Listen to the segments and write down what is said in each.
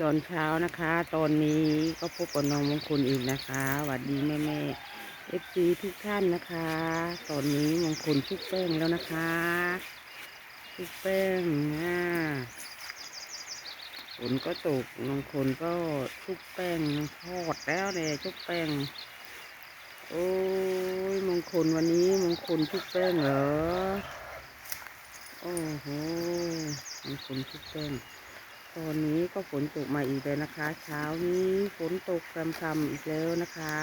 ตอนเช้านะคะ ตอนนี้ก็พบกับน้องมงคลอีกนะคะสวัสดีแม่แม่เอฟซีทุกท่านนะคะ ตอนนี้มงคลชุบแป้งแล้วนะคะชุบแป้งอ่าฝนก็ตกมงคลก็ชุบแป้งทอดแล้วเนี่ยชุบแป้งโอ้ยมงคลวันนี้มงคลชุบแป้งเหรอโอ้โหมงคลชุบแป้ง ตอนนี้ก็ฝนตกมาอีกแล้วนะคะ เช้านี้ฝนตกพรำๆอีกแล้วนะคะ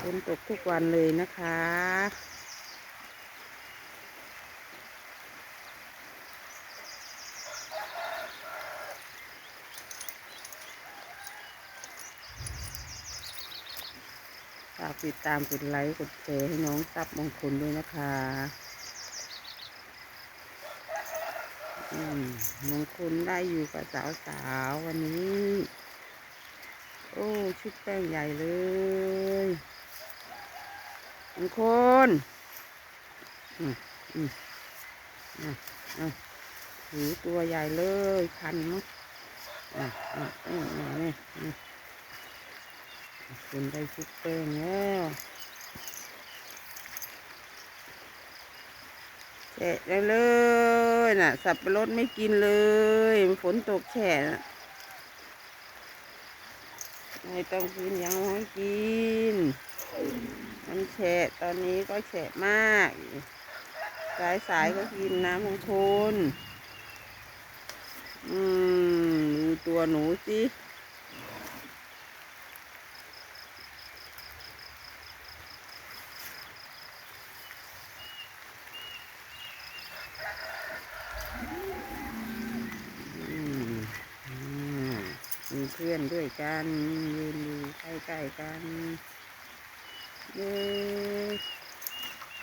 ฝนตกทุกวันเลยนะคะ ฝากติดตามกดไลค์กดแชร์ให้น้องซับมงคลด้วยนะคะ อื มงคลได้อยู่กับสาวสาวๆวันนี้ โอ้ ชุดแป้งใหญ่เลยมงคลอืมอืมอะอะถือตัวใหญ่เลยคันมั้งอะอะอะอะนี่นี่คุณได้ชุดแป้งแล้ว แฉะเลยน่ะ สับปะรดไม่กินเลย ฝนตกแฉะนะไม่ต้องกินยังไม่กิน มันแฉะตอนนี้ก็แฉะมาก สายสายก็กินน้ำมงคลอืม ดูตัวหนูสิอืมอืมมี เพื่อนด้วยกันยืนอยู่ใกล้ๆกันเย้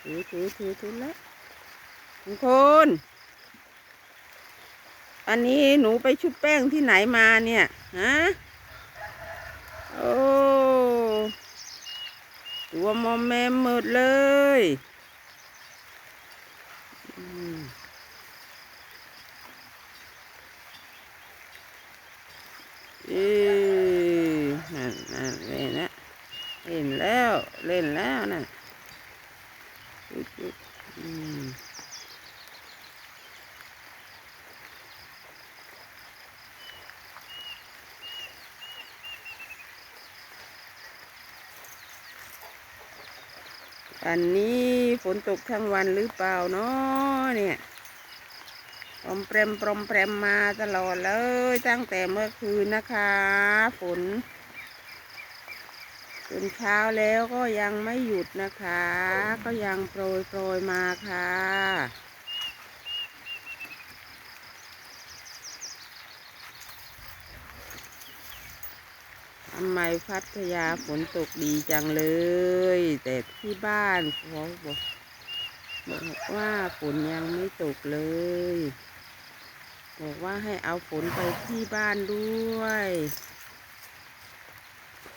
ถือถือถือถือแล้วมงคลอันนี้หนูไปชุบแป้งที่ไหนมาเนี่ยฮะโอ้ตัวมอมแมมหมดเลย เอ้ยนั่นนั่นเล่นนะเล่นแล้ว เล่นแล้วน่ะจุ๊บจุ๊บอืมวันนี้ฝนตกทั้งวันหรือเปล่าเนาะเนี่ย ปรอมแปรมปรอมแปรมมาตลอดเลยตั้งแต่เมื่อคืนนะคะ ฝนจนเช้าแล้วก็ยังไม่หยุดนะคะ ก็ยังโปรยโปรยมาค่ะทำไมพัทยาฝนตกดีจังเลย แต่ที่บ้านเขาบอกว่าฝนยังไม่ตกเลย บอกว่าให้เอาฝนไปที่บ้านด้วย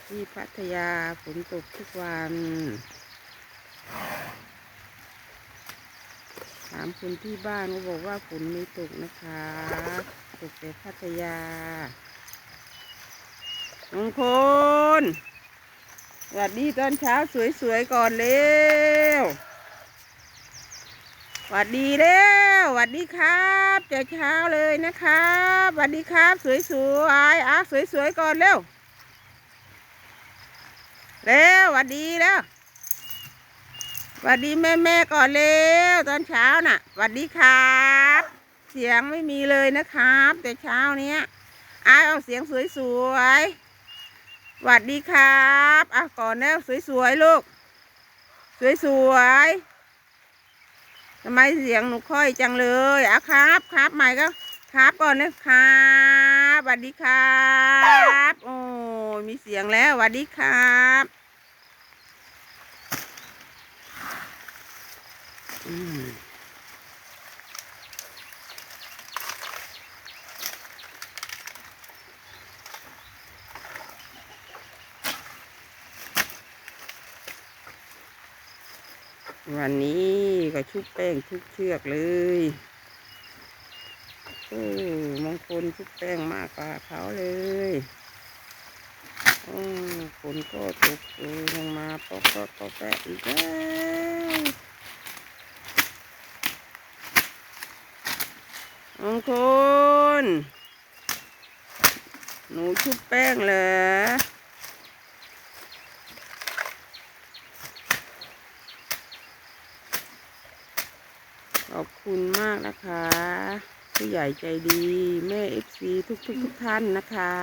ที่พัทยาฝนตกทุกวันถามคนที่บ้านก็บอกว่าฝนไม่ตกนะคะ ตกแต่พัทยามงคลสวัสดีตอนเช้าสวยๆก่อนเร็ว สวัสดีเร็วสวัสดีครับเจ้าเช้าเลยนะครับสวัสดีครับ สวยๆอะสวยๆก่อนเร็วเร็วสวัสดีแล้วสวัสดีแม่แม่ๆก่อนเร็วตอนเช้าน่ะสวัสดีครับ เสียงไม่มีเลยนะครับ แต่เช้าเนี้ยอะเอาเสียงสวยๆสวัสดีครับอะก่อนแล้วสวยๆลูก สวยๆ ทำไมเสียงหนูค่อยจังเลยอะครับครับใหม่ก็ครับก่อนนะครับสวัสดีครับโอ้มีเสียงแล้วสวัสดีครับอืม วันนี้ก็ชุบแป้งทุกเชือกเลยโอ้มงคลชุบแป้งมากกว่าเขาเลยอืมฝนก็ตกลงมาปอกก็ปอกแปะอีกแล้วมงคลหนูชุบแป้งเหรอ ขอบคุณมากนะคะ ผู้ใหญ่ใจดี แม่เอฟซีทุกทุกทุกท่านนะคะ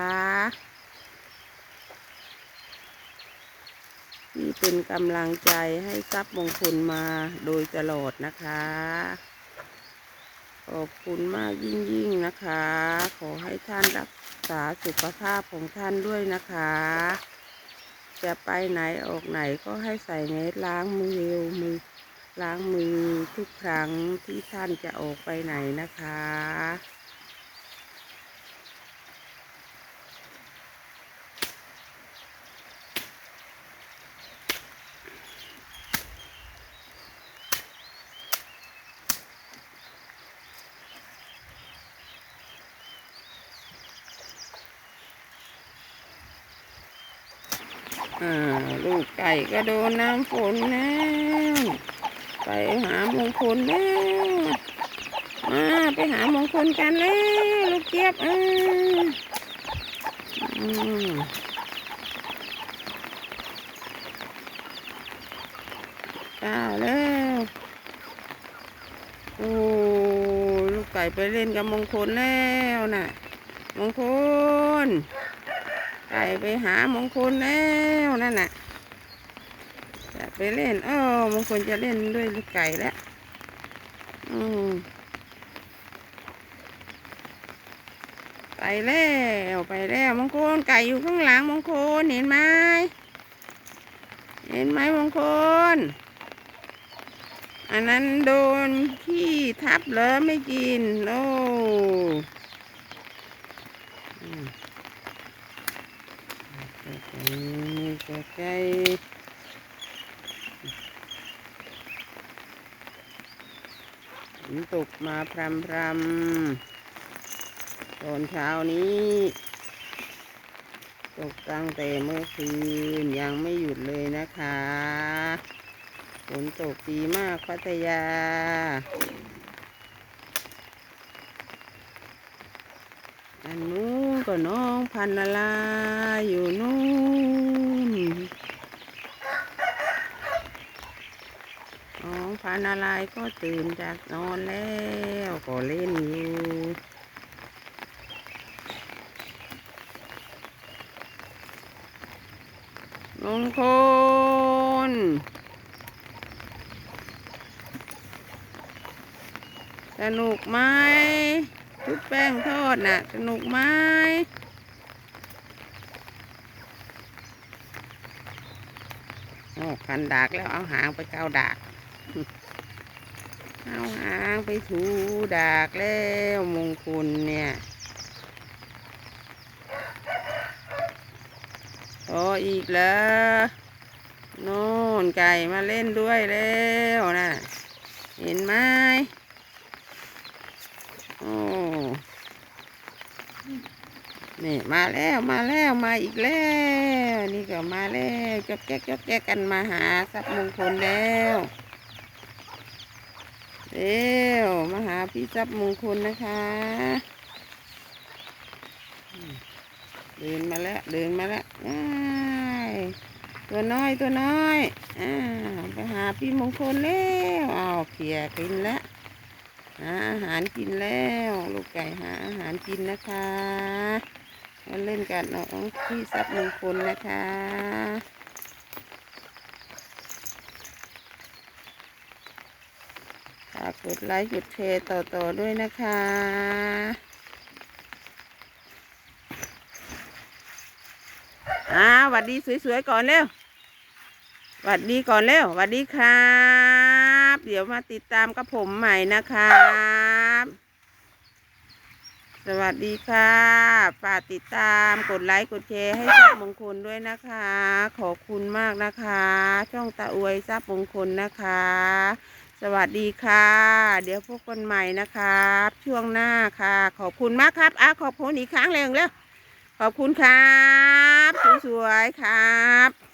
ที่เป็นกำลังใจให้ทรัพย์มงคลมาโดยตลอดนะคะ ขอบคุณมากยิ่งยิ่งๆนะคะ ขอให้ท่านรักษาสุขภาพของท่านด้วยนะคะ จะไปไหนออกไหนก็ให้ใส่เมสล้างมือเร็วมือ ล้างมือทุกครั้งที่ท่านจะออกไปไหนนะคะอ่าลูกไก่ก็โดนน้ำฝนแล้ว ไปหามงคลแล้วมาไปหามงคลกันแล้วลูกเจี๊ยบอืมก้าวแล้วโอ้ลูกไก่ไปเล่นกับมงคลแล้วน่ะ มงคลไก่ไปหามงคลแล้วนั่นน่ะจะ ไปเล่นเออมงคลจะเล่นด้วยลูกไก่แล้ว อืมไปแล้วไปแล้วมงคลไก่อยู่ข้างหลังมงคลเห็นไหมเห็นไหมมงคล อันนั้นโดนขี้ทับเหรอไม่กิน โอ้อืมก็ใกล้ฝ นตกมาพรำพรำตอนเช้านี้ ตกตั้งแต่เมื่อคืนยังไม่หยุดเลยนะคะ ฝนตกดีมากพัทยา อันนู้นก็น้องพันนาลาอยู่นู้นน้อง พันนาลายก็ตื่นจากนอนแล้วก็เล่นอยู่มงคลสนุกไหมชุบแป้งทอดน่ะ สนุกไหมโอ้คันดากแล้วเอาหางไปเกาดาก เอาหางไปถูดากแล้วมงคลเนี่ยโอ้อีกแล้วโน่นไก่มาเล่นด้วยแล้วนะเห็นไหมโอ้นี่มาแล้วมาแล้วมาอีกแล้ว นี่ก็มาแล้วจอกแจ๊กจอกแจ๊กกันมาหาทรัพย์มงคลแล้ว เร็วมาหาพี่ทรัพย์มงคลนะคะ เดินมาแล้ว เดินมาแล้วตัวน้อยตัวน้อยอ่าไปหาพี่มงคลแล้วอ้าวเขียกินแล้วหาอาหารกินแล้ว ลูกไก่หาอาหารกินนะคะมาเล่นกันน้องที่ทรัพย์มงคลนะคะากกดไลค์กดแชร์ต่อๆด้วยนะคะ อ่าหวัดดีสวยๆก่อนเร็วหวัดดีก่อนเร็วหวัดดีครับ เดี๋ยวมาติดตามกับผมใหม่นะครับ สวัสดีค่ะฝากติดตามกดไลค์กดแชร์ให้ทรัพย์มงคลด้วยนะคะ ขอบคุณมากนะคะ ช่องตาอวยทรัพย์มงคลนะคะ วัสดีค่ะ เดี๋ยวพบกันใหม่นะครับ ช่วงหน้าค่ะ ขอบคุณมากครับอะขอบคุณอีกครั้งเลยเร็วขอบคุณครับ สวยๆครับ